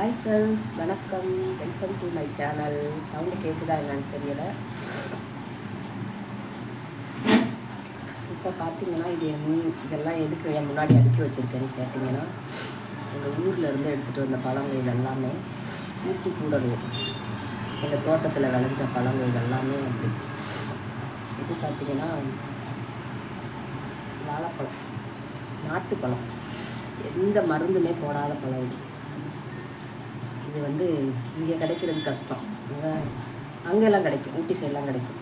Hi friends வணக்கம். Welcome to my channel sound கேட்குதா என்னன்னு தெரியல. இப்போ பார்த்தீங்கன்னா இது என் இதெல்லாம் எதுக்கு என் முன்னாடி அடுக்கி வச்சுருக்கேன்னு கேட்டிங்கன்னா எங்கள் ஊரில் இருந்து எடுத்துகிட்டு வந்த பழங்கள் எல்லாமே ஊட்டி கூடணும் எங்கள் தோட்டத்தில் விளைஞ்ச பழங்கள் எல்லாமே அப்படி இது பார்த்தீங்கன்னா வாழைப்பழம். நாட்டுப்பழம். எந்த மருந்துமே போடாத பழம் இது. இது வந்து இங்கே கிடைக்கிறது கஷ்டம். அங்கே அங்கெல்லாம் கிடைக்கும் ஊட்டி சைடெலாம் கிடைக்கும்.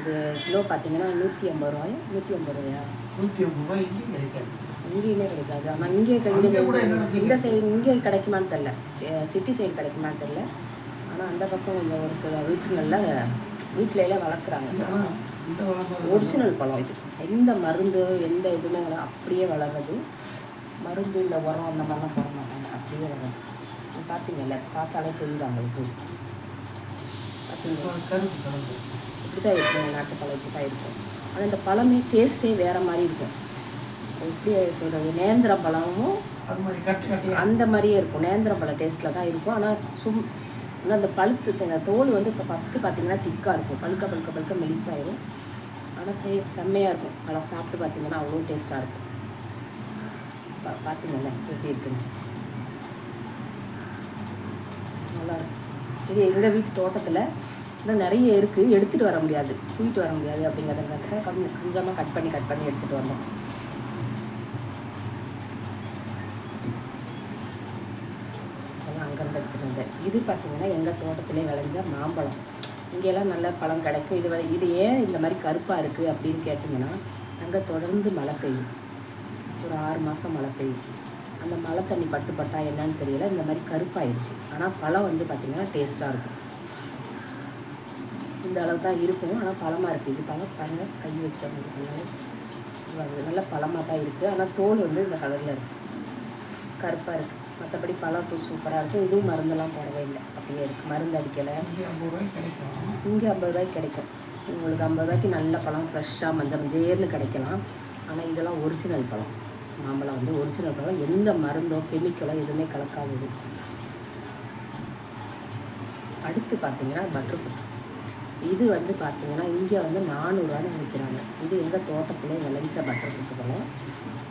இது கிலோ பார்த்தீங்கன்னா நூற்றி ஐம்பது ரூபாய்? நூற்றி ஐம்பது ரூபாயா? நூற்றி ஐம்பது ரூபாய் இங்கேயும் கிடைக்காது. இங்கேயுமே கிடைக்காது. ஆனால் இங்கே இங்கே இந்த சைடு இங்கே கிடைக்குமான்னு தெரில சிட்டி சைடு கிடைக்குமான்னு தெரில ஆனால் அந்த பக்கம் கொஞ்சம் ஒரு சில வீட்டுங்களில் வீட்டில எல்லாம் வளர்க்குறாங்க ஒரிஜினல் பழம் இது. எந்த மருந்து எந்த இதுவுமே. அப்படியே வளர்றது. மருந்து இந்த உரம் அந்த மாதிரிலாம் போட மாட்டாங்க. அப்படியே வளரும் இது பார்த்தீங்கல்ல பார்த்தாலே தெரியுது அவங்களுக்கு. பார்த்தீங்களா இப்படி தான் இருக்கும் நாட்டு பழம் இப்படி தான் இருக்கும் ஆனால் இந்த பழமே டேஸ்ட்டே வேறு மாதிரி இருக்கும். எப்படி சொல்கிறது நேந்திர பழமும் அந்த மாதிரியே இருக்கும். நேந்திர பழ டேஸ்ட்டில் தான் இருக்கும். ஆனால் சும் ஆனால் அந்த பழுத்து அந்த தோல் வந்து இப்போ ஃபஸ்ட்டு பார்த்தீங்கன்னா திக்காக இருக்கும். பழுக்க பழுக்க பழுக்க மெலிசாயிரும். ஆனால் சே செம்மையாக இருக்கும். பழம் சாப்பிட்டு பார்த்தீங்கன்னா அவ்வளோ டேஸ்ட்டாக இருக்கும். பா பார்த்தீங்கல்ல எப்படி இருக்குன்னு? நல்லா இருக்கும் இது எங்கள் வீட்டு தோட்டத்தில் இன்னும் நிறைய இருக்குது எடுத்துகிட்டு வர முடியாது. தூக்கிட்டு வர முடியாது அப்படிங்கிறதுக்காக கொஞ்சம் கொஞ்சமாக கட் பண்ணி கட் பண்ணி எடுத்துகிட்டு வந்தோம். அதெல்லாம் அங்கேருந்து எடுத்துகிட்டு வந்தேன். இது பார்த்தீங்கன்னா எங்கள் தோட்டத்திலே விளைஞ்ச மாம்பழம். இங்கெல்லாம் நல்ல பழம் கிடைக்கும். இது இது ஏன் இந்த மாதிரி கருப்பாக இருக்குது அப்படின்னு கேட்டிங்கன்னா அங்கே தொடர்ந்து மழை பெய்யும். ஒரு ஆறு மாதம் மழை பெய்யும். அந்த மழை தண்ணி பட்டு பட்டா என்னன்னு தெரியல. இந்த மாதிரி கருப்பாயிடுச்சு. ஆனால் பழம் வந்து பார்த்திங்கன்னா டேஸ்ட்டாக இருக்கும். இந்த அளவு தான் இருக்கும். ஆனால் பழமாக இருக்குது இது பழம் பாருங்கள் கை வச்சுருவாங்க நல்ல பழமாக தான் இருக்குது ஆனால் தோல் வந்து இந்த கலரில் இருக்குது கருப்பாக இருக்குது மற்றபடி பழம் பூ சூப்பராக இருக்கும். இதுவும் மருந்தெல்லாம் போடவே இல்லை. அப்படியே இருக்குது மருந்து அடிக்கலை. இங்கே ஐம்பது ரூபாய் கிடைக்கும். இங்கே ஐம்பது ரூபாய்க்கு கிடைக்கும். உங்களுக்கு ஐம்பது ரூபாய்க்கு நல்ல பழம் ஃப்ரெஷ்ஷாக மஞ்சள் மஞ்சேர்னு கிடைக்கலாம். ஆனால் இதெல்லாம் ஒரிஜினல் பழம். மாம்பழம் வந்து ஒரிஜினல் பழம் எந்த மருந்தோ கெமிக்கலோ எதுவுமே கலக்காதது. அடுத்து பார்த்தீங்கன்னா பட்டர்ஃப்ரூட் இது வந்து பார்த்தீங்கன்னா இங்கே வந்து நானூறுரூவான்னு விற்கிறாங்க இது எங்கள் தோட்டத்திலே விளைஞ்ச பட்டர்ஃப்ரூட் பழம்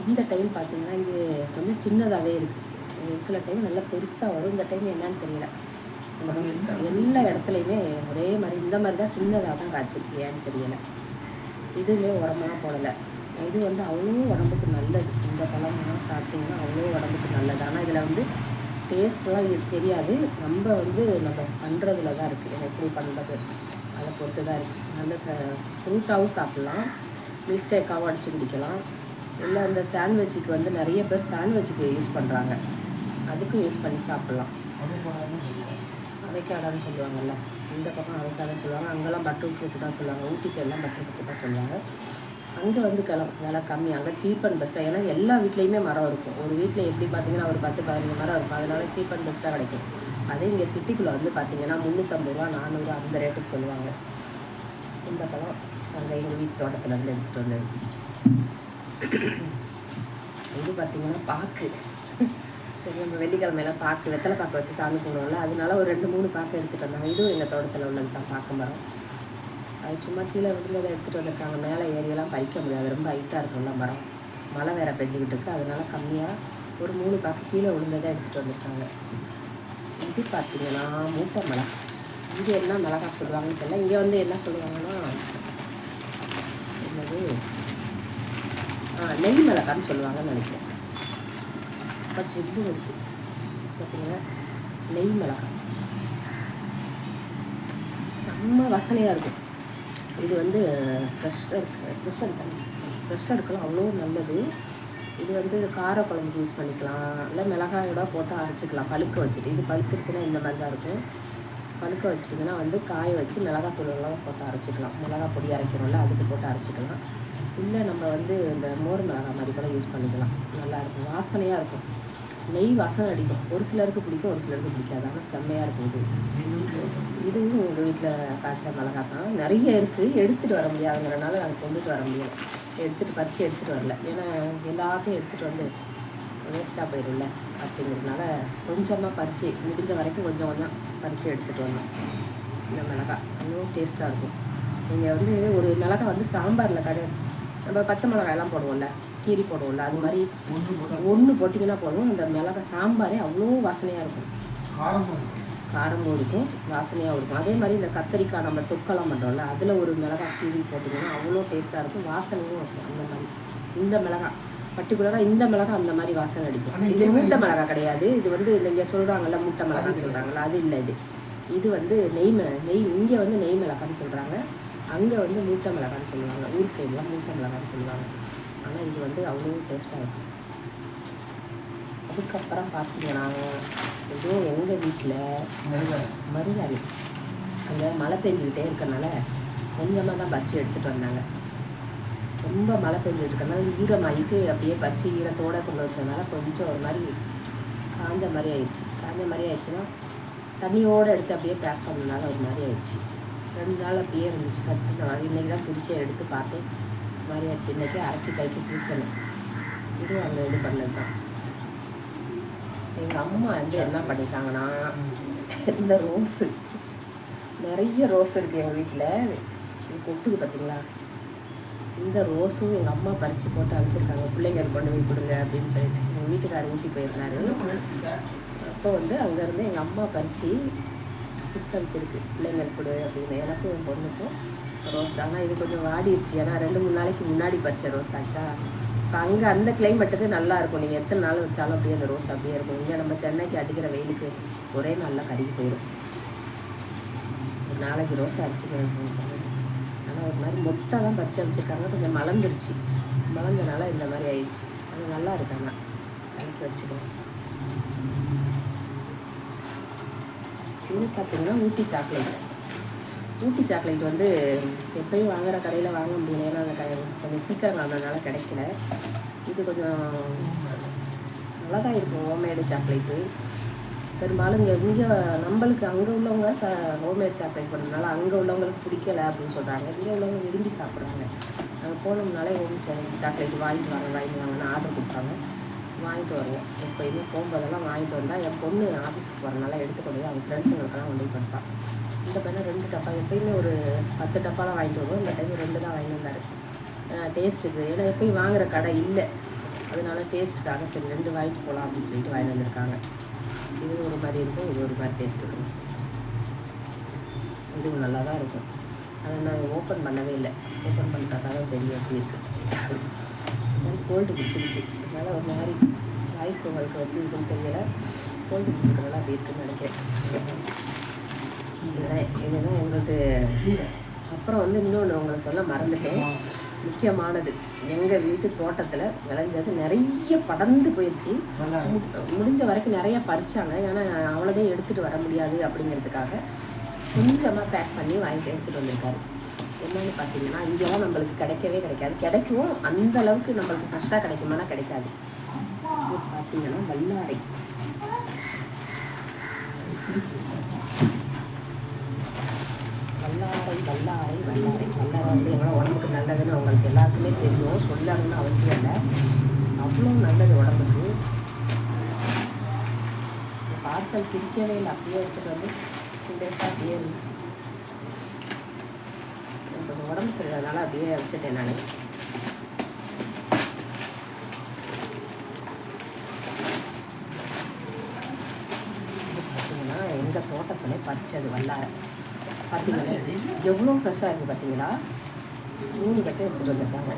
இந்த டைம் பார்த்தீங்கன்னா இது கொஞ்சம் சின்னதாகவே இருக்குது ஒரு சில டைம் நல்லா பெருசாக வரும். இந்த டைம் என்னன்னு தெரியல. எல்லா இடத்துலையுமே ஒரே மாதிரி இந்த மாதிரி தான் சின்னதாக தான் காய்ச்சிருக்கு ஏன்னு தெரியல. இதுவுமே உரமெல்லாம் போடலை. இது வந்து அவ்வளோ உடம்புக்கு நல்லது. இந்த பழமெல்லாம் சாப்பிட்டிங்கன்னா அவ்வளோ உடம்புக்கு நல்லது. ஆனால் இதில் வந்து டேஸ்ட்லாம் இது தெரியாது. நம்ம வந்து நம்ம பண்ணுறதுல தான் இருக்குது எப்படி பண்ணுறது அதை பொறுத்து தான் இருக்குது நல்ல ச ஃப்ரூட்டாகவும் சாப்பிட்லாம். மில்க் ஷேக்காகவும் அடித்து குடிக்கலாம். இல்லை இந்த சாண்ட்விச்சுக்கு வந்து நிறைய பேர் சாண்ட்விச்சுக்கு யூஸ் பண்ணுறாங்க அதுக்கும் யூஸ் பண்ணி சாப்பிட்லாம். அவைக்காடான்னு சொல்லுவாங்கல்ல. இந்த பக்கம் அவைக்காடான்னு சொல்லுவாங்க. அங்கெல்லாம் பட்டர் ஃப்ரூட்டு தான் சொல்லுவாங்க. ஊட்டி சைடெலாம் பட்டர் ஃப்ரூட்டு தான் சொல்லுவாங்க. அங்கே வந்து கிளம் விலை கம்மி. அங்கே சீப் அண்ட் பெஸ்ட்டாக ஏன்னா எல்லா வீட்லேயுமே மரம் இருக்கும். ஒரு வீட்டில் எப்படி பார்த்தீங்கன்னா ஒரு பத்து பதினஞ்சு மரம் இருக்கும். அதனால சீப் அண்ட் பெஸ்ட்டாக கிடைக்கும். அதே இங்கே சிட்டிக்குள்ளே வந்து பார்த்தீங்கன்னா முந்நூற்றம்பது ரூபா நானூறு அந்த ரேட்டுக்கு சொல்லுவாங்க. இந்த பழம் அங்கே எங்கள் வீட்டு தோட்டத்துலேருந்து எடுத்துகிட்டு வந்தது. இது பார்த்தீங்கன்னா பாக்கு. சரி நம்ம வெள்ளிக்கிழமையெல்லாம் பாக்கு வெத்தலை பாக்கு வச்சு சாமி கும்பிடுவோம்ல. அதனால ஒரு ரெண்டு மூணு பாக்கு எடுத்துகிட்டு வந்தாங்க இதுவும் எங்கள் தோட்டத்தில் உள்ளது தான் பார்க்க மரம். அது சும்மா கீழே விழுந்ததை எடுத்துகிட்டு வந்திருக்காங்க. மேலே ஏரியெல்லாம் பறிக்க முடியாது. ரொம்ப ஹைட்டாக இருக்கும்ல மரம். மழை வேற பெஞ்சிக்கிட்டு இருக்கு. அதனால கம்மியாக ஒரு மூணு பாக்கு கீழே விழுந்ததை எடுத்துகிட்டு வந்திருக்காங்க. இது பார்த்தீங்கன்னா மூத்த மிளகா இங்கே என்ன மிளகா சொல்லுவாங்கன்னு தெரியல. இங்கே வந்து என்ன சொல்லுவாங்கன்னா என்னது? ஆ நெய் மிளகான்னு சொல்லுவாங்கன்னு நினைக்கிறேன். அப்போ செப்பு இருக்குது பார்த்தீங்கன்னா நெய் மிளகாய் செம்ம வசனையாக இருக்கும். இது வந்து ப்ரெஷர் ப்ரெஷர் தண்ணி ப்ரெஷருக்குலாம் அவ்வளோ நல்லது. இது வந்து கார குழம்புக்கு யூஸ் பண்ணிக்கலாம். இல்லை மிளகாயோட போட்டு அரைச்சிக்கலாம். பழுக்க வச்சுட்டு. இது பழுத்துருச்சுன்னா இந்த மாதிரி தான் இருக்கும். பழுக்க வச்சுட்டிங்கன்னா வந்து காய வச்சு மிளகாத்தூளெல்லாம் போட்டு அரைச்சிக்கலாம். மிளகா பொடி அரைக்கிறோம்ல அதுக்கு போட்டு அரைச்சிக்கலாம். இல்லை நம்ம வந்து இந்த மோர் மிளகாய் மாதிரி கூட யூஸ் பண்ணிக்கலாம். நல்லா இருக்கும். வாசனையாக இருக்கும். நெய் வாசனை அடிக்கும். ஒரு சிலருக்கு பிடிக்கும் ஒரு சிலருக்கு பிடிக்காது. ஆனால் செம்மையாக இருக்கும் இது இதுவும் எங்கள் வீட்டில் காய்ச்ச மிளகா தான். நிறைய இருக்குது எடுத்துகிட்டு வர முடியாதுங்கிறனால நாங்கள் கொண்டுட்டு வர முடியல. எடுத்துகிட்டு பறித்து எடுத்துகிட்டு வரல. ஏன்னா எல்லாத்தையும் எடுத்துகிட்டு வந்து வேஸ்ட்டாக போயிடும்ல. அப்படிங்கிறதுனால கொஞ்சமாக பறித்து முடிஞ்ச வரைக்கும் கொஞ்சம் கொஞ்சம் பறித்து எடுத்துகிட்டு வந்தோம் இந்த மிளகாய். இன்னும் டேஸ்ட்டாக இருக்கும். நீங்கள் வந்து ஒரு மிளகாய் வந்து சாம்பாரில் கடை நம்ம பச்சை மிளகாயெல்லாம் போடுவோம்ல. கீரி போடுவோம்ல அது மாதிரி ஒன்று போட்டிங்கன்னா போதும். அந்த மிளகாய் சாம்பாரே அவ்வளோ வாசனையாக இருக்கும். காரமும் இருக்கும் காரமும் இருக்கும் வாசனையாகவும் இருக்கும். அதே மாதிரி இந்த கத்தரிக்காய் நம்ம தொக்கெல்லாம் பண்ணுறோம்ல அதில் ஒரு மிளகாய் கீரி போட்டிங்கன்னா அவ்வளோ டேஸ்ட்டாக இருக்கும் வாசனையும் இருக்கும் அந்த மாதிரி. இந்த மிளகாய் பர்டிகுலராக இந்த மிளகாய் அந்த மாதிரி வாசனை அடிக்கும். இது மூட்டை மிளகாய் கிடையாது. இது வந்து இங்கே சொல்கிறாங்கல்ல முட்டை மிளகான்னு சொல்கிறாங்கல்ல அது இல்லை இது. இது வந்து நெய் மிள நெய் இங்கே வந்து நெய் மிளகான்னு சொல்கிறாங்க அங்கே வந்து மூட்டை மிளகான்னு சொல்லுவாங்க. ஊர் சைடெலாம் மூட்டை மிளகான்னு சொல்லுவாங்க. ஆனால் இது வந்து அவ்வளோ டேஸ்ட்டாக இருக்கும் அதுக்கப்புறம் பார்த்தீங்கன்னா ஏதோ எங்கள் வீட்டில் மிளகாய் மருதாணி அங்கே மழை பெஞ்சுக்கிட்டே இருக்கனால கொஞ்சமாக தான் பறிச்சு எடுத்துகிட்டு வந்தாங்க. ரொம்ப மழை பெஞ்சிட்டு ஈரமாகிட்டு அப்படியே பறிச்சு ஈரத்தோட கொண்டு வச்சதுனால கொஞ்சம் ஒரு மாதிரி காஞ்ச மாதிரி ஆயிடுச்சு. காஞ்ச மாதிரி ஆயிடுச்சுன்னா தண்ணியோடு எடுத்து அப்படியே பேக் பண்ணனால ஒரு மாதிரி ஆயிடுச்சு. ரெண்டு நாள் அப்படியே இருந்துச்சு. கட்டு நான் இன்னைக்கு தான் பிடிச்சி எடுத்து பார்த்தேன். மாதிரியாச்சு இன்றைக்கி அரைச்சி கைக்கு பூசணும். இதுவும் அங்கே இது பண்ணது தான் எங்கள் அம்மா வந்து என்ன பண்ணிட்டாங்கன்னா இந்த ரோஸு நிறைய ரோஸ் இருக்குது எங்கள் வீட்டில் இது கொட்டுது பார்த்தீங்களா இந்த ரோஸும் எங்கள் அம்மா பறித்து போட்டு அனுப்பிச்சிருக்காங்க. பிள்ளைங்க கொண்டு போய் கொடுங்க அப்படின்னு சொல்லிட்டு. எங்கள் வீட்டுக்காரர் ஊட்டி போயிருந்தாரு. அப்போ வந்து அங்கேருந்து எங்கள் அம்மா பறித்து கொடுத்து அனுப்பிச்சிருக்கு. பிள்ளைங்களுக்கு கொடு அப்படின்னு. எனக்கும் என் பொண்ணுக்கும் ரோஸ். ஆனால் இது கொஞ்சம் வாடிடுச்சு ஏன்னா ரெண்டு மூணு நாளைக்கு முன்னாடி பறிச்ச ரோஸ் ஆச்சா? இப்போ அங்கே அந்த கிளைமேட்டுக்கு நல்லா இருக்கும். நீங்கள் எத்தனை நாள் வச்சாலும் அப்படியே அந்த ரோஸ் அப்படியே இருக்கும். இங்கே நம்ம சென்னைக்கு அடிக்கிற வெயிலுக்கு ஒரே நாளில் கருகி போயிடும் ஒரு நாளைக்கு ரோஸ் அரைச்சி ஆனால் ஒரு மாதிரி மொட்டை தான் பறிச்சு அமைச்சிருக்காங்க கொஞ்சம் மலர்ந்துருச்சு. மலர்ந்தனால இந்த மாதிரி ஆயிடுச்சு. அது நல்லா இருக்காங்க கலக்கி வச்சுக்கலாம் இது பார்த்தீங்கன்னா ஊட்டி சாக்லேட் ஊட்டி சாக்லேட் வந்து எப்பயும் வாங்குற கடையில் வாங்க முடியல ஏன்னா அந்த க கொஞ்சம் சீக்கிரம் வாங்கினதுனால கிடைக்கல. இது கொஞ்சம் நல்லா தான் இருக்கும் ஹோம்மேடு சாக்லேட்டு பெரும்பாலும் இங்கே இங்கே நம்மளுக்கு அங்கே உள்ளவங்க ச ஹோம்மேட் சாக்லேட் பண்ணுறதுனால அங்கே உள்ளவங்களுக்கு பிடிக்கல அப்படின்னு சொல்கிறாங்க இங்கே உள்ளவங்க விரும்பி சாப்பிட்றாங்க. அங்கே போனோம்னாலே ஹோம் சாக்லேட் வாங்கிட்டு வாங்க வாங்கிட்டு வாங்கன்னு ஆர்டர் கொடுப்பாங்க. வாங்கிட்டு வருவோம் எப்போயுமே போகும்போதெல்லாம் வாங்கிட்டு வந்தால் என் பொண்ணு ஆஃபீஸுக்கு வரனால எடுத்துக்கொண்டு போய் அவங்க ஃப்ரெண்ட்ஸுங்களுக்கெல்லாம் கொண்டு போய் கொடுப்பான் இந்த பையனை ரெண்டு டப்பா எப்பயுமே ஒரு பத்து டப்பாலாம் வாங்கிட்டு வருவோம். இந்த டைம் ரெண்டு தான் வாங்கிட்டு வந்தார். ஏன்னா டேஸ்ட்டுக்கு ஏன்னா எப்பயும் வாங்குற கடை இல்லை. அதனால டேஸ்ட்டுக்காக சரி ரெண்டு வாங்கிட்டு போகலாம் அப்படின்னு சொல்லிட்டு வாங்கிட்டு வந்திருக்காங்க. இது ஒரு மாதிரி இருக்கும் இது ஒரு மாதிரி டேஸ்ட் இருக்கும். இதுவும் நல்லா தான் இருக்கும். அதை நான் ஓப்பன் பண்ணவே இல்லை. ஓப்பன் பண்ணி பார்த்தா தெரியும் எப்படி இருக்குது மாதிரி கோல்டு பிடிச்சிருச்சு அதனால் ஒரு மாதிரி வாய்ஸ் உங்களுக்கு எப்படி இருக்குன்னு தெரியல. கோல்டு பிடிச்சிருக்கனால அப்படி இருக்குன்னு நினைக்கிறேன். இதுதான் இதுதான் எங்களுக்கு. அப்புறம் வந்து இன்னொன்று உங்களை சொல்ல மறந்துட்டேன். முக்கியமானது எங்கள் வீட்டு தோட்டத்தில் விளைஞ்சது நிறைய படர்ந்து போயிடுச்சு முடிஞ்ச வரைக்கும் நிறைய பறிச்சாங்க. ஏன்னா அவ்வளோதான் எடுத்துகிட்டு வர முடியாது அப்படிங்கிறதுக்காக கொஞ்சமாக பேக் பண்ணி வாங்கிட்டு எடுத்துகிட்டு வந்திருக்காரு. என்னன்னு பார்த்தீங்கன்னா இங்கெல்லாம் நம்மளுக்கு கிடைக்கவே கிடைக்காது. கிடைக்கும். அந்த அளவுக்கு நம்மளுக்கு ஃப்ரெஷ்ஷாக கிடைக்குமானா கிடைக்காது. பார்த்தீங்கன்னா வல்லாரை. வல்லாரை வல்லாரை வல்லாரை. வல்லாரை வந்து எவ்வளோ உடம்புக்கு நல்லதுன்னு அவங்களுக்கு எல்லாருக்குமே தெரியும். சொல்லணும்னு அவசியம் இல்லை. அவ்வளோ நல்லது உடம்புக்கு. பார்சல் பிரிக்கவே இல்லை. அப்படியே வச்சுட்டு வந்து டூ டேஸாக அப்படியே இருந்துச்சு. எனக்கு கொஞ்சம் அப்படியே வச்சுட்டேன் நான். பார்த்தீங்கன்னா எங்கள் தோட்டத்தில் பறிச்சது வல்லார. பார்த்தீங்களா எவ்வளோ ஃப்ரெஷ்ஷாக இருக்குது பார்த்தீங்களா மூணு கட்டு எடுத்துகிட்டு வந்திருக்காங்க.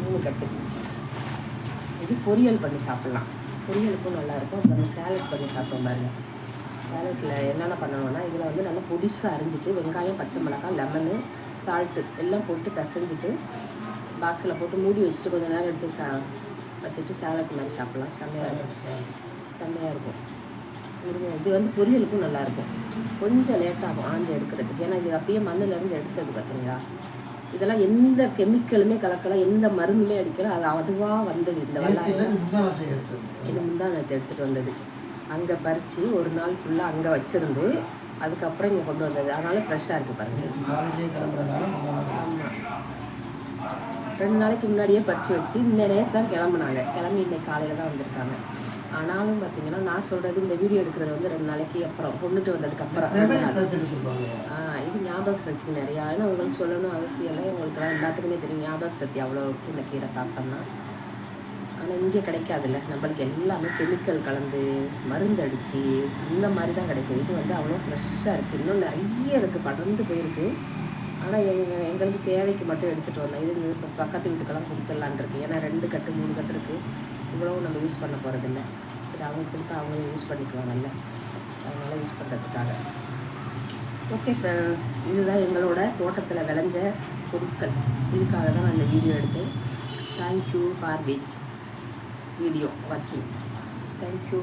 மூணு கட்டு. இது பொரியல் பண்ணி சாப்பிட்லாம். பொரியலுக்கும் நல்லாயிருக்கும் அப்புறம் சேலட் பண்ணி சாப்பிட்டோம் பாருங்கள் சேலட்டில் என்னென்ன பண்ணணும்னா இதில் வந்து நல்லா பொடிசாக அரிஞ்சிட்டு வெங்காயம் பச்சை மிளகாய் லெமனு சால்ட்டு எல்லாம் போட்டு பிசைஞ்சிட்டு பாக்ஸில் போட்டு மூடி வச்சுட்டு கொஞ்ச நேரம் எடுத்து சா வச்சுட்டு சேலட் மாதிரி சாப்பிட்லாம். செம்மையாக இருக்கும். செம்மையாக இருக்கும். இது வந்து பொரியலுக்கும் நல்லாயிருக்கும் கொஞ்சம் லேட்டாகும் ஆஞ்சு எடுக்கிறதுக்கு. ஏன்னா இது அப்படியே மண்ணுலேருந்து எடுத்தது பார்த்தீங்களா இதெல்லாம் எந்த கெமிக்கலுமே கலக்கல எந்த மருந்துமே அடிக்கல. அது அதுவாக வந்தது. இந்த வல்லாரை நேற்று முந்தானத்தை எடுத்துகிட்டு வந்தது. அங்கே பறித்து ஒரு நாள் ஃபுல்லாக அங்கே வச்சுருந்து அதுக்கப்புறம் இங்கே கொண்டு வந்தது. அதனால ஃப்ரெஷ்ஷாக இருக்குது பாருங்கள் ஆமாம் ரெண்டு நாளைக்கு முன்னாடியே பறித்து வச்சு இந்த நேரத்து தான் கிளம்புனாங்க. கிளம்பி இன்னைக்கு காலையில் தான் வந்திருக்காங்க. ஆனாலும் பார்த்தீங்கன்னா நான் சொல்கிறது இந்த வீடியோ எடுக்கிறது வந்து ரெண்டு நாளைக்கு அப்புறம். கொண்டுட்டு வந்ததுக்கப்புறம் ஆ, இது ஞாபக சக்தி நிறையா. ஏன்னா உங்களுக்கு சொல்லணும் அவசியம் இல்லை. உங்களுக்குலாம் எல்லாத்துக்குமே தெரியும். ஞாபக சக்தி அவ்வளோ இந்த கீரை சாப்பிட்டோம்னா. ஆனால் இங்கே கிடைக்காதுல்ல. நம்மளுக்கு எல்லாமே கெமிக்கல் கலந்து மருந்து அடித்து அந்த மாதிரி தான் கிடைக்கும். இது வந்து அவ்வளோ ஃப்ரெஷ்ஷாக இருக்குது இன்னும் நிறைய இருக்குது படர்ந்து போயிருக்கு. ஆனால் எங்கள் எங்களுக்கு தேவைக்கு மட்டும் எடுத்துகிட்டு வரலாம் இது இப்போ பக்கத்து வீட்டுக்கெல்லாம் கொடுத்துடலான் இருக்குது ஏன்னா ரெண்டு கட்டு மூணு கட்டு இருக்குது இவ்வளவும் நம்ம யூஸ் பண்ண போகிறதில்ல சரி அவங்க கொடுத்து அவங்களே யூஸ் பண்ணிக்குவாங்கல்ல. அதனால யூஸ் பண்ணுறதுக்காக ஓகே ஃப்ரெண்ட்ஸ் இதுதான் எங்களோட தோட்டத்தில் விளைஞ்ச பொருட்கள். இதுக்காக தான் நான் இந்த வீடியோ எடுத்தேன். தேங்க்யூ ஃபார் வீடியோ வாட்சிங் தேங்க்யூ